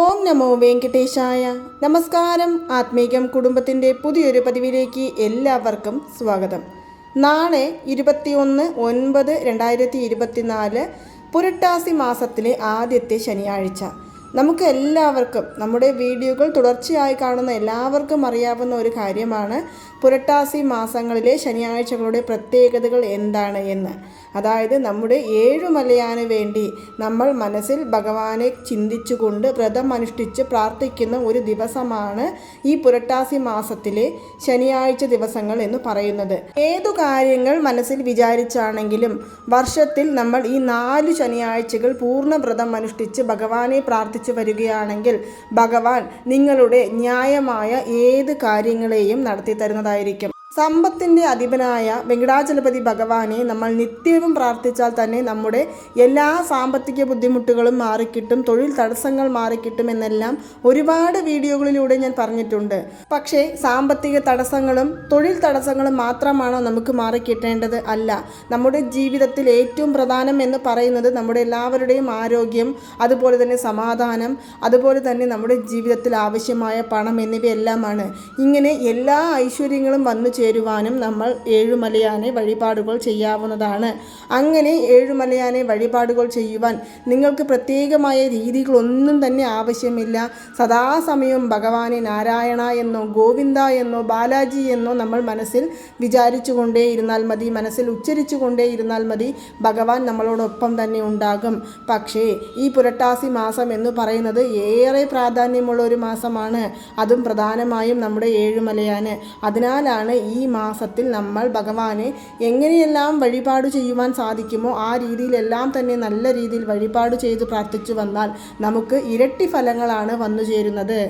ഓം നമോ വെങ്കടേശായ. നമസ്കാരം. ആത്മീകം കുടുംബത്തിന്റെ പുതിയൊരു പതിവിലേക്ക് എല്ലാവർക്കും സ്വാഗതം. നാളെ ഇരുപത്തിയൊന്ന് ഒൻപത് രണ്ടായിരത്തി ഇരുപത്തിനാല് പുരട്ടാസി മാസത്തിലെ ആദ്യത്തെ ശനിയാഴ്ച. നമുക്ക് എല്ലാവർക്കും നമ്മുടെ വീഡിയോകൾ തുടർച്ചയായി കാണുന്ന എല്ലാവർക്കും അറിയാവുന്ന ഒരു കാര്യമാണ് പുരട്ടാസി മാസങ്ങളിലെ ശനിയാഴ്ചകളുടെ പ്രത്യേകതകൾ എന്താണ് എന്ന്. അതായത് നമ്മുടെ ഏഴു മലയാന് വേണ്ടി നമ്മൾ മനസ്സിൽ ഭഗവാനെ ചിന്തിച്ചുകൊണ്ട് വ്രതം അനുഷ്ഠിച്ച് പ്രാർത്ഥിക്കുന്ന ഒരു ദിവസമാണ് ഈ പുരട്ടാസി മാസത്തിലെ ശനിയാഴ്ച ദിവസങ്ങൾ എന്ന് പറയുന്നത്. ഏതു കാര്യങ്ങൾ മനസ്സിൽ വിചാരിച്ചാണെങ്കിലും വർഷത്തിൽ നമ്മൾ ഈ നാല് ശനിയാഴ്ചകൾ പൂർണ വ്രതം അനുഷ്ഠിച്ച് ഭഗവാനെ പ്രാർത്ഥിച്ചു വരികയാണെങ്കിൽ ഭഗവാൻ നിങ്ങളുടെ ന്യായമായ ഏത് കാര്യങ്ങളെയും നടത്തി തരുന്നതായിരിക്കും സമ്പത്തിന്റെ അധിപനായ വെങ്കടാചലപതി ഭഗവാനെ നമ്മൾ നിത്യവും പ്രാർത്ഥിച്ചാൽ തന്നെ നമ്മുടെ എല്ലാ സാമ്പത്തിക ബുദ്ധിമുട്ടുകളും മാറിക്കിട്ടും തൊഴിൽ തടസ്സങ്ങൾ മാറിക്കിട്ടും എന്നെല്ലാം ഒരുപാട് വീഡിയോകളിലൂടെ ഞാൻ പറഞ്ഞിട്ടുണ്ട്. പക്ഷേ സാമ്പത്തിക തടസ്സങ്ങളും തൊഴിൽ തടസ്സങ്ങളും മാത്രമാണോ നമുക്ക് മാറിക്കിട്ടേണ്ടത്? അല്ല. നമ്മുടെ ജീവിതത്തിൽ ഏറ്റവും പ്രധാനം എന്ന് പറയുന്നത് നമ്മുടെ എല്ലാവരുടെയും ആരോഗ്യം അതുപോലെ തന്നെ സമാധാനം അതുപോലെ തന്നെ നമ്മുടെ ജീവിതത്തിൽ ആവശ്യമായ പണം എന്നിവയെല്ലാമാണ്. ഇങ്ങനെ എല്ലാ ഐശ്വര്യങ്ങളും വന്നു ചേരുവാനും നമ്മൾ ഏഴുമലയാനെ വഴിപാടുകൾ ചെയ്യാവുന്നതാണ്. അങ്ങനെ ഏഴുമലയാനെ വഴിപാടുകൾ ചെയ്യുവാൻ നിങ്ങൾക്ക് പ്രത്യേകമായ രീതികളൊന്നും തന്നെ ആവശ്യമില്ല. സദാസമയവും ഭഗവാനെ നാരായണ എന്നോ ഗോവിന്ദ എന്നോ ബാലാജി എന്നോ നമ്മൾ മനസ്സിൽ വിചാരിച്ചു കൊണ്ടേ ഇരുന്നാൽ മതി. മനസ്സിൽ ഉച്ചരിച്ചു കൊണ്ടേ ഇരുന്നാൽ മതി. ഭഗവാൻ നമ്മളോടൊപ്പം തന്നെ ഉണ്ടാകും. പക്ഷേ ഈ പുരട്ടാസി മാസം എന്ന് പറയുന്നത് ഏറെ പ്രാധാന്യമുള്ള ഒരു മാസമാണ്. അതും പ്രധാനമായും നമ്മുടെ ഏഴുമലയാണ് അതിനാലാണ് ഈ മാസത്തിൽ നമ്മൾ ഭഗവാനെ എങ്ങനെയെല്ലാം വഴിപാട് ചെയ്യുവാൻ സാധിക്കുമോ ആ രീതിയിലെല്ലാം തന്നെ നല്ല രീതിയിൽ വഴിപാട് ചെയ്ത് പ്രാർത്ഥിച്ചു വന്നാൽ നമുക്ക് ഇരട്ടി ഫലങ്ങളാണ് വന്നു ചേരുന്നത്.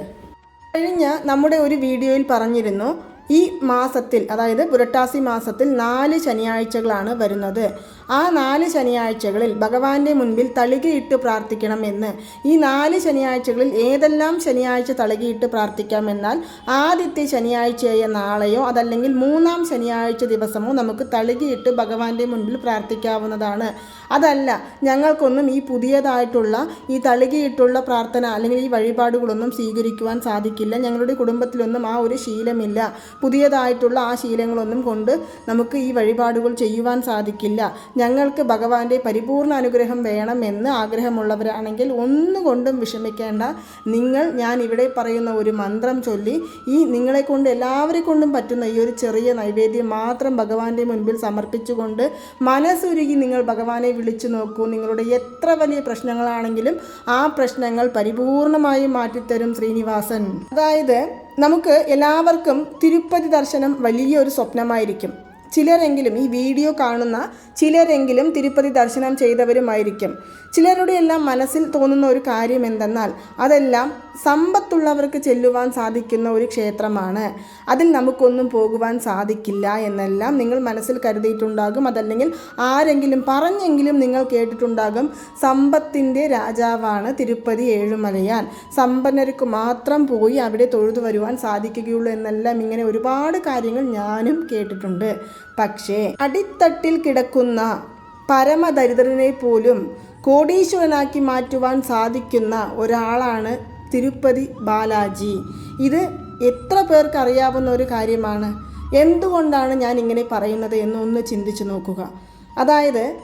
കഴിഞ്ഞ നമ്മുടെ ഒരു വീഡിയോയിൽ പറഞ്ഞിരുന്നു ഈ മാസത്തിൽ അതായത് പുരട്ടാസി മാസത്തിൽ നാല് ശനിയാഴ്ചകളാണ് വരുന്നത്. ആ നാല് ശനിയാഴ്ചകളിൽ ഭഗവാന്റെ മുൻപിൽ തളികയിട്ട് പ്രാർത്ഥിക്കണമെന്ന്. ഈ നാല് ശനിയാഴ്ചകളിൽ ഏതെല്ലാം ശനിയാഴ്ച തളികയിട്ട് പ്രാർത്ഥിക്കാമെന്നാൽ ആദ്യത്തെ ശനിയാഴ്ചയായ നാളെയോ അതല്ലെങ്കിൽ മൂന്നാം ശനിയാഴ്ച ദിവസമോ നമുക്ക് തളികയിട്ട് ഭഗവാന്റെ മുൻപിൽ പ്രാർത്ഥിക്കാവുന്നതാണ്. അതല്ല ഞങ്ങൾക്കൊന്നും ഈ പുതിയതായിട്ടുള്ള ഈ തളികയിട്ടുള്ള പ്രാർത്ഥന അല്ലെങ്കിൽ ഈ വഴിപാടുകളൊന്നും സ്വീകരിക്കുവാൻ സാധിക്കില്ല. ഞങ്ങളുടെ കുടുംബത്തിലൊന്നും ആ ഒരു ശീലമില്ല. പുതിയതായിട്ടുള്ള ആ ശീലങ്ങളൊന്നും കൊണ്ട് നമുക്ക് ഈ വഴിപാടുകൾ ചെയ്യുവാൻ സാധിക്കില്ല. ഞങ്ങൾക്ക് ഭഗവാന്റെ പരിപൂർണ അനുഗ്രഹം വേണമെന്ന് ആഗ്രഹമുള്ളവരാണെങ്കിൽ ഒന്നുകൊണ്ടും വിഷമിക്കേണ്ട. നിങ്ങൾ ഞാൻ ഇവിടെ പറയുന്ന ഒരു മന്ത്രം ചൊല്ലി ഈ നിങ്ങളെ കൊണ്ട് എല്ലാവരെ കൊണ്ടും പറ്റുന്ന ഈ ഒരു ചെറിയ നൈവേദ്യം മാത്രം ഭഗവാന്റെ മുൻപിൽ സമർപ്പിച്ചുകൊണ്ട് മനസ്സുരുകി നിങ്ങൾ ഭഗവാനെ വിളിച്ചു നോക്കൂ. നിങ്ങളുടെ എത്ര വലിയ പ്രശ്നങ്ങളാണെങ്കിലും ആ പ്രശ്നങ്ങൾ പരിപൂർണമായും മാറ്റിത്തരും ശ്രീനിവാസൻ. അതായത് നമുക്ക് എല്ലാവർക്കും തിരുപ്പതി ദർശനം വലിയൊരു സ്വപ്നമായിരിക്കും. ചിലരെങ്കിലും ഈ വീഡിയോ കാണുന്ന ചിലരെങ്കിലും തിരുപ്പതി ദർശനം ചെയ്തവരുമായിരിക്കും. ചിലരുടെ എല്ലാം മനസ്സിൽ തോന്നുന്ന ഒരു കാര്യം എന്തെന്നാൽ അതെല്ലാം സമ്പത്തുള്ളവർക്ക് ചെല്ലുവാൻ സാധിക്കുന്ന ഒരു ക്ഷേത്രമാണ്. അതിൽ നമുക്കൊന്നും പോകുവാൻ സാധിക്കില്ല എന്നെല്ലാം നിങ്ങൾ മനസ്സിൽ കരുതിയിട്ടുണ്ടാകും. അതല്ലെങ്കിൽ ആരെങ്കിലും പറഞ്ഞെങ്കിലും നിങ്ങൾ കേട്ടിട്ടുണ്ടാകും. സമ്പത്തിന്റെ രാജാവാണ് തിരുപ്പതി ഏഴുമലയാൻ. സമ്പന്നർക്ക് മാത്രം പോയി അവിടെ തൊഴുതു വരുവാൻ സാധിക്കുകയുള്ളൂ എന്നെല്ലാം ഇങ്ങനെ ഒരുപാട് കാര്യങ്ങൾ ഞാനും കേട്ടിട്ടുണ്ട്. പക്ഷേ അടിത്തട്ടിൽ കിടക്കുന്ന പരമദരിദ്രനെ പോലും കോടീശ്വരനാക്കി മാറ്റുവാൻ സാധിക്കുന്ന ഒരാളാണ് തിരുപ്പതി ബാലാജി. ഇത് എത്ര പേർക്ക് അറിയാവുന്ന ഒരു കാര്യമാണ്. എന്തുകൊണ്ടാണ് ഞാൻ ഇങ്ങനെ പറയുന്നത് എന്ന് ഒന്ന് ചിന്തിച്ചു നോക്കുക. അതായത്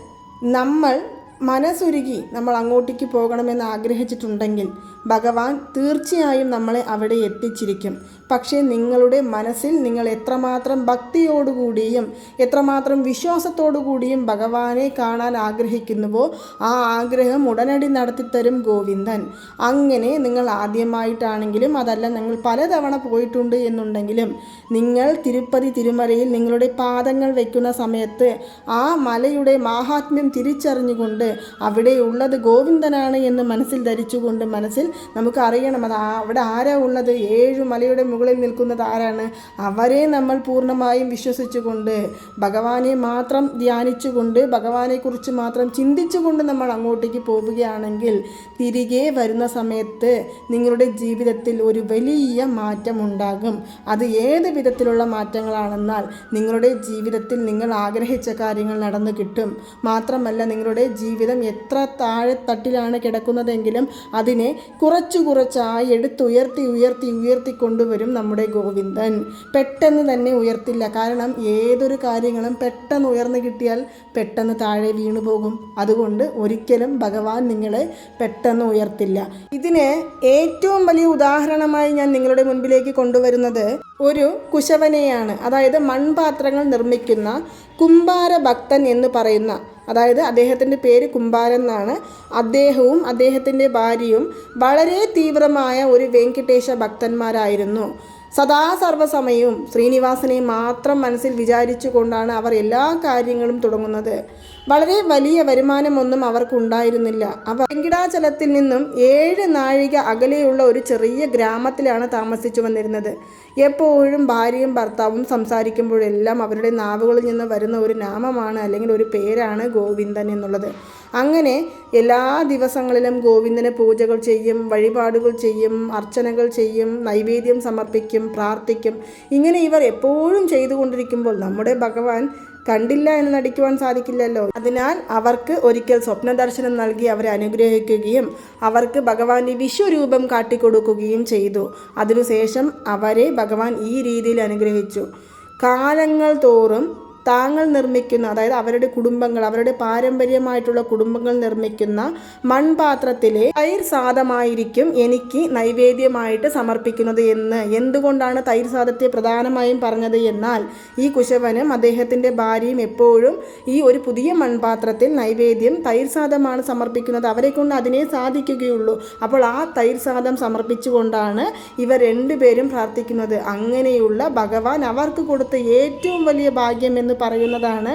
നമ്മൾ മനസ്സുരുകി നമ്മൾ അങ്ങോട്ടേക്ക് പോകണമെന്ന് ആഗ്രഹിച്ചിട്ടുണ്ടെങ്കിൽ ഭഗവാൻ തീർച്ചയായും നമ്മളെ അവിടെ എത്തിച്ചിരിക്കും. പക്ഷേ നിങ്ങളുടെ മനസ്സിൽ നിങ്ങൾ എത്രമാത്രം ഭക്തിയോടുകൂടിയും എത്രമാത്രം വിശ്വാസത്തോടുകൂടിയും ഭഗവാനെ കാണാൻ ആഗ്രഹിക്കുന്നുവോ ആ ആഗ്രഹം ഉടനടി നടത്തിത്തരും ഗോവിന്ദൻ. അങ്ങനെ നിങ്ങൾ ആദ്യമായിട്ടാണെങ്കിലും അതല്ല നിങ്ങൾ പലതവണ പോയിട്ടുണ്ട് എന്നുണ്ടെങ്കിലും നിങ്ങൾ തിരുപ്പതി തിരുമലയിൽ നിങ്ങളുടെ പാദങ്ങൾ വയ്ക്കുന്ന സമയത്ത് ആ മലയുടെ മാഹാത്മ്യം തിരിച്ചറിഞ്ഞുകൊണ്ട് അവിടെയുള്ളത് ഗോവിന്ദനാണ് എന്ന് മനസ്സിൽ ധരിച്ചുകൊണ്ട് മനസ്സിൽ നമുക്ക് അറിയണം അത് അവിടെ ആരാ ഉള്ളത്? ഏഴു മലയുടെ മുകളിൽ നിൽക്കുന്നത് ആരാണ്? അവരെ നമ്മൾ പൂർണമായും വിശ്വസിച്ചുകൊണ്ട് ഭഗവാനെ മാത്രം ധ്യാനിച്ചുകൊണ്ട് ഭഗവാനെക്കുറിച്ച് മാത്രം ചിന്തിച്ചുകൊണ്ട് നമ്മൾ അങ്ങോട്ടേക്ക് പോവുകയാണെങ്കിൽ തിരികെ വരുന്ന സമയത്ത് നിങ്ങളുടെ ജീവിതത്തിൽ ഒരു വലിയ മാറ്റം ഉണ്ടാകും അത് ഏത് വിധത്തിലുള്ള മാറ്റങ്ങളാണെന്നാൽ നിങ്ങളുടെ ജീവിതത്തിൽ നിങ്ങൾ ആഗ്രഹിച്ച കാര്യങ്ങൾ നടന്നു കിട്ടും. മാത്രമല്ല നിങ്ങളുടെ ജീവിതം എത്ര താഴെത്തട്ടിലാണ് കിടക്കുന്നതെങ്കിലും അതിനെ കുറച്ചു കുറച്ചായി എടുത്തുയർത്തി ഉയർത്തി ഉയർത്തി കൊണ്ടുവരും നമ്മുടെ ഗോവിന്ദൻ. പെട്ടെന്ന് തന്നെ ഉയർത്തില്ല. കാരണം ഏതൊരു കാര്യങ്ങളും പെട്ടെന്ന് ഉയർന്നു കിട്ടിയാൽ പെട്ടെന്ന് താഴെ വീണു പോകും. അതുകൊണ്ട് ഒരിക്കലും ഭഗവാൻ നിങ്ങളെ പെട്ടെന്ന് ഉയർത്തില്ല. ഇതിന് ഏറ്റവും വലിയ ഉദാഹരണമായി ഞാൻ നിങ്ങളുടെ മുൻപിലേക്ക് കൊണ്ടുവരുന്നത് ഒരു കുശവനെയാണ്. അതായത് മൺപാത്രങ്ങൾ നിർമ്മിക്കുന്ന കുംഭാര ഭക്തൻ എന്ന് പറയുന്ന അതായത് അദ്ദേഹത്തിന്റെ പേര് കുമ്പാരൻ എന്നാണ്. അദ്ദേഹവും അദ്ദേഹത്തിന്റെ ഭാര്യയും വളരെ തീവ്രമായ ഒരു വെങ്കിടേശ ഭക്തന്മാരായിരുന്നു. സദാ സർവസമയവും ശ്രീനിവാസനെ മാത്രം മനസ്സിൽ വിചാരിച്ചു കൊണ്ടാണ് അവർ എല്ലാ കാര്യങ്ങളും തുടങ്ങുന്നത്. വളരെ വലിയ വരുമാനമൊന്നും അവർക്കുണ്ടായിരുന്നില്ല. അവർ വെങ്കിടാചലത്തിൽ നിന്നും ഏഴ് നാഴിക അകലെയുള്ള ഒരു ചെറിയ ഗ്രാമത്തിലാണ് താമസിച്ചു വന്നിരുന്നത്. എപ്പോഴും ഭാര്യയും ഭർത്താവും സംസാരിക്കുമ്പോഴെല്ലാം അവരുടെ നാവുകളിൽ നിന്ന് വരുന്ന ഒരു നാമമാണ് അല്ലെങ്കിൽ ഒരു പേരാണ് ഗോവിന്ദൻ എന്നുള്ളത്. അങ്ങനെ എല്ലാ ദിവസങ്ങളിലും ഗോവിന്ദനെ പൂജകൾ ചെയ്യും വഴിപാടുകൾ ചെയ്യും അർച്ചനകൾ ചെയ്യും നൈവേദ്യം സമർപ്പിക്കും പ്രാർത്ഥിക്കും. ഇങ്ങനെ ഇവർ എപ്പോഴും ചെയ്തുകൊണ്ടിരിക്കുമ്പോൾ നമ്മുടെ ഭഗവാൻ കണ്ടില്ല എന്ന് നടിക്കുവാൻ സാധിക്കില്ലല്ലോ. അതിനാൽ അവർക്ക് ഒരിക്കൽ സ്വപ്ന ദർശനം നൽകി അവരെ അനുഗ്രഹിക്കുകയും അവർക്ക് ഭഗവാന്റെ വിശ്വരൂപം കാട്ടിക്കൊടുക്കുകയും ചെയ്തു. അതിനുശേഷം അവരെ ഭഗവാൻ ഈ രീതിയിൽ അനുഗ്രഹിച്ചു. കാലങ്ങൾ തോറും താങ്കൾ നിർമ്മിക്കുന്ന അതായത് അവരുടെ കുടുംബങ്ങൾ അവരുടെ പാരമ്പര്യമായിട്ടുള്ള കുടുംബങ്ങൾ നിർമ്മിക്കുന്ന മൺപാത്രത്തിലെ തൈർ സാദമായിരിക്കും എനിക്ക് നൈവേദ്യമായിട്ട് സമർപ്പിക്കുന്നത് എന്ന്. എന്തുകൊണ്ടാണ് തൈർ സാദത്തെ പ്രധാനമായും പറഞ്ഞത് എന്നാൽ ഈ കുശവനും അദ്ദേഹത്തിന്റെ ഭാര്യയും എപ്പോഴും ഈ ഒരു പുതിയ മൺപാത്രത്തിൽ നൈവേദ്യം തൈർ സാദമാണ് സമർപ്പിക്കുന്നത്. അവരെ കൊണ്ട് അതിനെ സാധിക്കുകയുള്ളൂ. അപ്പോൾ ആ തൈർ സാദം സമർപ്പിച്ചുകൊണ്ടാണ് ഇവർ രണ്ടുപേരും പ്രാർത്ഥിക്കുന്നത്. അങ്ങനെയുള്ള ഭഗവാൻ അവർക്ക് കൊടുത്ത ഏറ്റവും വലിയ ഭാഗ്യം എന്ന് പറയുന്നതാണ്.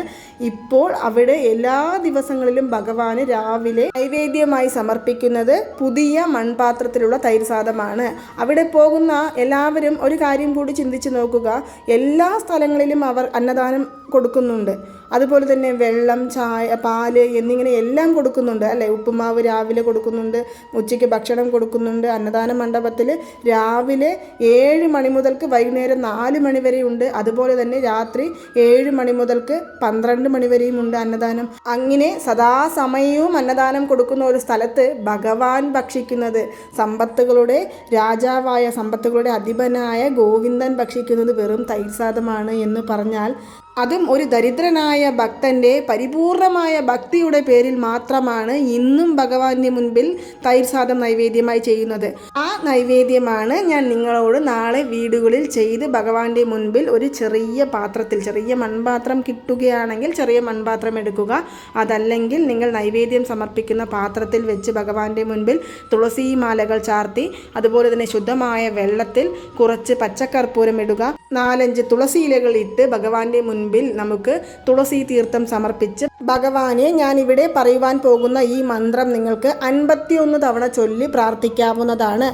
ഇപ്പോൾ അവിടെ എല്ലാ ദിവസങ്ങളിലും ഭഗവാന് രാവിലെ നൈവേദ്യമായി സമർപ്പിക്കുന്നത് പുതിയ മൺപാത്രത്തിലുള്ള തൈര് സാദമാണ് അവിടെ പോകുന്ന എല്ലാവരും ഒരു കാര്യം കൂടി ചിന്തിച്ചു നോക്കുക. എല്ലാ സ്ഥലങ്ങളിലും അവർ അന്നദാനം കൊടുക്കുന്നുണ്ട്. അതുപോലെ തന്നെ വെള്ളം ചായ പാൽ എന്നിങ്ങനെ എല്ലാം കൊടുക്കുന്നുണ്ട് അല്ലേ? ഉപ്പുമാവ് രാവിലെ കൊടുക്കുന്നുണ്ട് ഉച്ചയ്ക്ക് ഭക്ഷണം കൊടുക്കുന്നുണ്ട് അന്നദാന മണ്ഡപത്തിൽ രാവിലെ ഏഴ് മണി മുതൽക്ക് വൈകുന്നേരം നാല് മണി വരെ ഉണ്ട് അതുപോലെ തന്നെ രാത്രി ഏഴ് മണി മുതൽക്ക് പന്ത്രണ്ട് മണി വരെയും ഉണ്ട് അന്നദാനം. അങ്ങനെ സദാസമയവും അന്നദാനം കൊടുക്കുന്ന ഒരു സ്ഥലത്ത് ഭഗവാൻ ഭക്ഷിക്കുന്നത് സമ്പത്തുകളുടെ രാജാവായ സമ്പത്തുകളുടെ അധിപനായ ഗോവിന്ദൻ ഭക്ഷിക്കുന്നത് വെറും തൈസാദമാണ് എന്ന് പറഞ്ഞാൽ അതും ഒരു ദരിദ്രനായ ഭക്തന്റെ പരിപൂർണമായ ഭക്തിയുടെ പേരിൽ മാത്രമാണ് ഇന്നും ഭഗവാന്റെ മുൻപിൽ തൈർസാദം നൈവേദ്യമായി ചെയ്യുന്നത്. ആ നൈവേദ്യമാണ് ഞാൻ നിങ്ങളോട് നാളെ വീടുകളിൽ ചെയ്ത് ഭഗവാന്റെ മുൻപിൽ ഒരു ചെറിയ പാത്രത്തിൽ ചെറിയ മൺപാത്രം കിട്ടുകയാണെങ്കിൽ ചെറിയ മൺപാത്രം എടുക്കുക. അതല്ലെങ്കിൽ നിങ്ങൾ നൈവേദ്യം സമർപ്പിക്കുന്ന പാത്രത്തിൽ വെച്ച് ഭഗവാന്റെ മുൻപിൽ തുളസി മാലകൾ ചാർത്തി അതുപോലെ തന്നെ ശുദ്ധമായ വെള്ളത്തിൽ കുറച്ച് പച്ചക്കർപ്പൂരം ഇടുക. നാലഞ്ച് തുളസി ഇലകൾ ഇട്ട് ഭഗവാന്റെ മുൻപിൽ നമുക്ക് തുളസി തീർത്ഥം സമർപ്പിച്ച് ഭഗവാനെ ഞാൻ ഇവിടെ പറയുവാൻ പോകുന്ന ഈ മന്ത്രം നിങ്ങൾക്ക് അൻപത്തിയൊന്ന് തവണ ചൊല്ലി പ്രാർത്ഥിക്കാവുന്നതാണ്.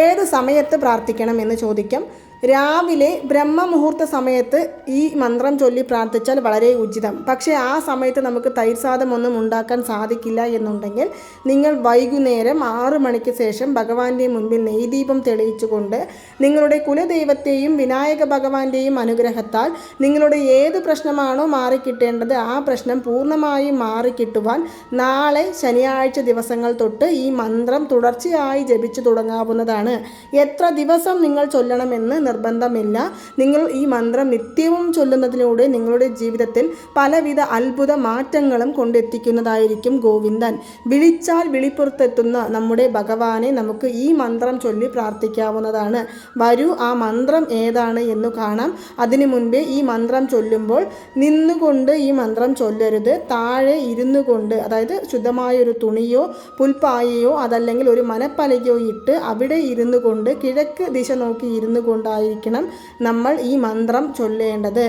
ഏത് സമയത്ത് പ്രാർത്ഥിക്കണം എന്ന് ചോദിക്കാം? രാവിലെ ബ്രഹ്മമുഹൂർത്ത സമയത്ത് ഈ മന്ത്രം ചൊല്ലി പ്രാർത്ഥിച്ചാൽ വളരെ ഉചിതം. പക്ഷേ ആ സമയത്ത് നമുക്ക് തൈർസാദം ഒന്നും ഉണ്ടാക്കാൻ സാധിക്കില്ല എന്നുണ്ടെങ്കിൽ നിങ്ങൾ വൈകുന്നേരം ആറു മണിക്ക് ശേഷം ഭഗവാന്റെ മുൻപിൽ നെയ്ദീപം തെളിയിച്ചുകൊണ്ട് നിങ്ങളുടെ കുലദൈവത്തെയും വിനായക ഭഗവാന്റെയും അനുഗ്രഹത്താൽ നിങ്ങളുടെ ഏത് പ്രശ്നമാണോ മാറിക്കിട്ടേണ്ടത് ആ പ്രശ്നം പൂർണമായും മാറിക്കിട്ടുവാൻ നാളെ ശനിയാഴ്ച ദിവസങ്ങൾ തൊട്ട് ഈ മന്ത്രം തുടർച്ചയായി ജപിച്ചു തുടങ്ങാവുന്നതാണ്. എത്ര ദിവസം നിങ്ങൾ ചൊല്ലണമെന്ന് നിർബന്ധമില്ല. നിങ്ങൾ ഈ മന്ത്രം നിത്യവും ചൊല്ലുന്നതിലൂടെ നിങ്ങളുടെ ജീവിതത്തിൽ പലവിധ അത്ഭുത മാറ്റങ്ങളും കൊണ്ടെത്തിക്കുന്നതായിരിക്കും ഗോവിന്ദൻ. വിളിച്ചാൽ വിളിപ്പുറത്തെത്തുന്ന നമ്മുടെ ഭഗവാനെ നമുക്ക് ഈ മന്ത്രം ചൊല്ലി പ്രാർത്ഥിക്കാവുന്നതാണ്. വരൂ ആ മന്ത്രം ഏതാണ് എന്ന് കാണാം. അതിനു മുൻപേ ഈ മന്ത്രം ചൊല്ലുമ്പോൾ നിന്നുകൊണ്ട് ഈ മന്ത്രം ചൊല്ലരുത്. താഴെ ഇരുന്നു കൊണ്ട് അതായത് ശുദ്ധമായ ഒരു തുണിയോ പുൽപ്പായയോ അതല്ലെങ്കിൽ ഒരു മനപ്പലകയോ ഇട്ട് അവിടെ ഇരുന്നു കൊണ്ട് കിഴക്ക് ദിശ നോക്കി ഇരുന്നു കൊണ്ടായിരിക്കണം നമ്മൾ ഈ മന്ത്രം ചൊല്ലേണ്ടത്.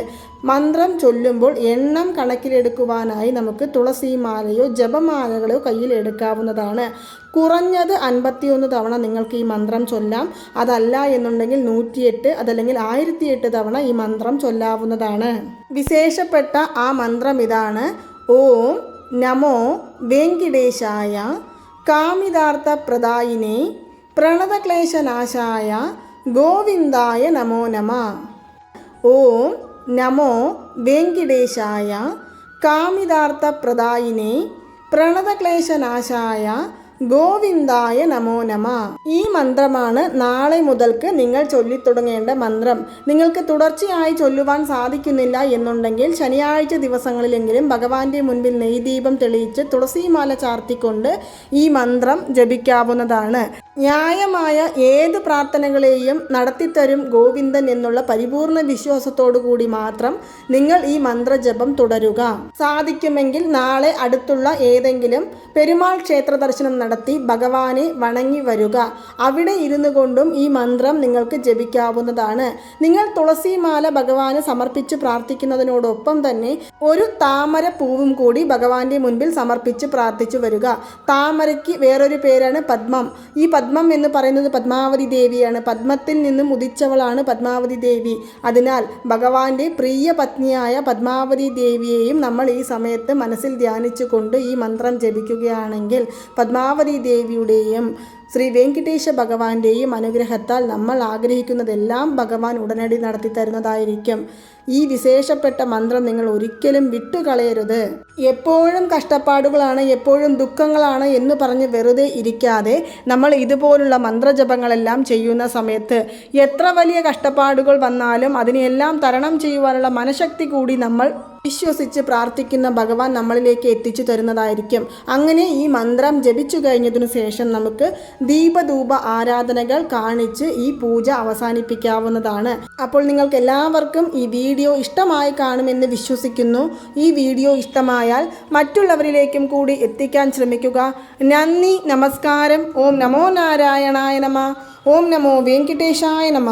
മന്ത്രം ചൊല്ലുമ്പോൾ എണ്ണം കണക്കിലെടുക്കുവാനായി നമുക്ക് തുളസിമാലയോ ജപമാലകളോ കയ്യിൽ എടുക്കാവുന്നതാണ് കുറഞ്ഞത് അൻപത്തിയൊന്ന് തവണ നിങ്ങൾക്ക് ഈ മന്ത്രം ചൊല്ലാം. അതല്ല എന്നുണ്ടെങ്കിൽ നൂറ്റിയെട്ട് അതല്ലെങ്കിൽ ആയിരത്തിയെട്ട് തവണ ഈ മന്ത്രം ചൊല്ലാവുന്നതാണ്. വിശേഷപ്പെട്ട ആ മന്ത്രം ഇതാണ്. ഓം നമോ വെങ്കിടേശായ കാമിതാർത്ഥ പ്രദായിനെ പ്രണതക്ലേശനാശായ ഗോവിന്ദായ നമോ നമ. ഓം നമോ വെങ്കിടേശായ കാമിതാർത്ഥ പ്രദായിനെ പ്രണതക്ലേശനാശായ ഗോവിന്ദായ നമോ നമ. ഈ മന്ത്രമാണ് നാളെ മുതൽക്ക് നിങ്ങൾ ചൊല്ലിത്തുടങ്ങേണ്ട മന്ത്രം. നിങ്ങൾക്ക് തുടർച്ചയായി ചൊല്ലുവാൻ സാധിക്കുന്നില്ല എന്നുണ്ടെങ്കിൽ ശനിയാഴ്ച ദിവസങ്ങളിലെങ്കിലും ഭഗവാന്റെ മുൻപിൽ നെയ്ദീപം തെളിയിച്ച് തുളസിമാല ചാർത്തിക്കൊണ്ട് ഈ മന്ത്രം ജപിക്കാവുന്നതാണ്. ന്യായമായ ഏത് പ്രാർത്ഥനകളെയും നടത്തിത്തരും ഗോവിന്ദൻ എന്നുള്ള പരിപൂർണ വിശ്വാസത്തോടു കൂടി മാത്രം നിങ്ങൾ ഈ മന്ത്രജപം തുടരുക. സാധിക്കുമെങ്കിൽ നാളെ അടുത്തുള്ള ഏതെങ്കിലും പെരുമാൾ ക്ഷേത്ര ദർശനം ഭഗവാനെ വണങ്ങി വരിക. അവിടെ ഇരുന്നു കൊണ്ടും ഈ മന്ത്രം നിങ്ങൾക്ക് ജപിക്കാവുന്നതാണ്. നിങ്ങൾ തുളസിമാല ഭഗവാന് സമർപ്പിച്ച് പ്രാർത്ഥിക്കുന്നതിനോടൊപ്പം തന്നെ ഒരു താമര പൂവും കൂടി ഭഗവാന്റെ മുൻപിൽ സമർപ്പിച്ച് പ്രാർത്ഥിച്ചു വരിക. താമരയ്ക്ക് വേറൊരു പേരാണ് പത്മം ഈ പത്മം എന്ന് പറയുന്നത് പത്മാവതി ദേവിയാണ്. പത്മത്തിൽ നിന്നും ഉദിച്ചവളാണ് പത്മാവതി ദേവി. അതിനാൽ ഭഗവാന്റെ പ്രിയ പത്നിയായ പത്മാവതി ദേവിയെയും നമ്മൾ ഈ സമയത്ത് മനസ്സിൽ ധ്യാനിച്ചുകൊണ്ട് ഈ മന്ത്രം ജപിക്കുകയാണെങ്കിൽ പത്മാവതി ദേവിയുടെയും ശ്രീ വെങ്കിടേശ ഭഗവാന്റെയും അനുഗ്രഹത്താൽ നമ്മൾ ആഗ്രഹിക്കുന്നതെല്ലാം ഭഗവാൻ ഉടനടി നടത്തി തരുന്നതായിരിക്കും. ഈ വിശേഷപ്പെട്ട മന്ത്രം നിങ്ങൾ ഒരിക്കലും വിട്ടുകളയരുത്. എപ്പോഴും കഷ്ടപ്പാടുകളാണ് എപ്പോഴും ദുഃഖങ്ങളാണ് എന്ന് പറഞ്ഞ് വെറുതെ ഇരിക്കാതെ നമ്മൾ ഇതുപോലുള്ള മന്ത്രജപങ്ങളെല്ലാം ചെയ്യുന്ന സമയത്ത് എത്ര വലിയ കഷ്ടപ്പാടുകൾ വന്നാലും അതിനെയെല്ലാം തരണം ചെയ്യുവാനുള്ള മനഃശക്തി കൂടി നമ്മൾ വിശ്വസിച്ച് പ്രാർത്ഥിക്കുന്ന ഭഗവാൻ നമ്മളിലേക്ക് എത്തിച്ചു തരുന്നതായിരിക്കും. അങ്ങനെ ഈ മന്ത്രം ജപിച്ചു കഴിഞ്ഞതിനു ശേഷം നമുക്ക് ദീപധൂപ ആരാധനകൾ കാണിച്ച് ഈ പൂജ അവസാനിപ്പിക്കാവുന്നതാണ്. അപ്പോൾ നിങ്ങൾക്ക് എല്ലാവർക്കും ഈ വീഡിയോ ഇഷ്ടമായി കാണുമെന്ന് വിശ്വസിക്കുന്നു. ഈ വീഡിയോ ഇഷ്ടമായാൽ മറ്റുള്ളവരിലേക്കും കൂടി എത്തിക്കാൻ ശ്രമിക്കുക. നന്ദി നമസ്കാരം. ഓം നമോ നാരായണായ നമ. ഓം നമോ വെങ്കിടേശായ നമ.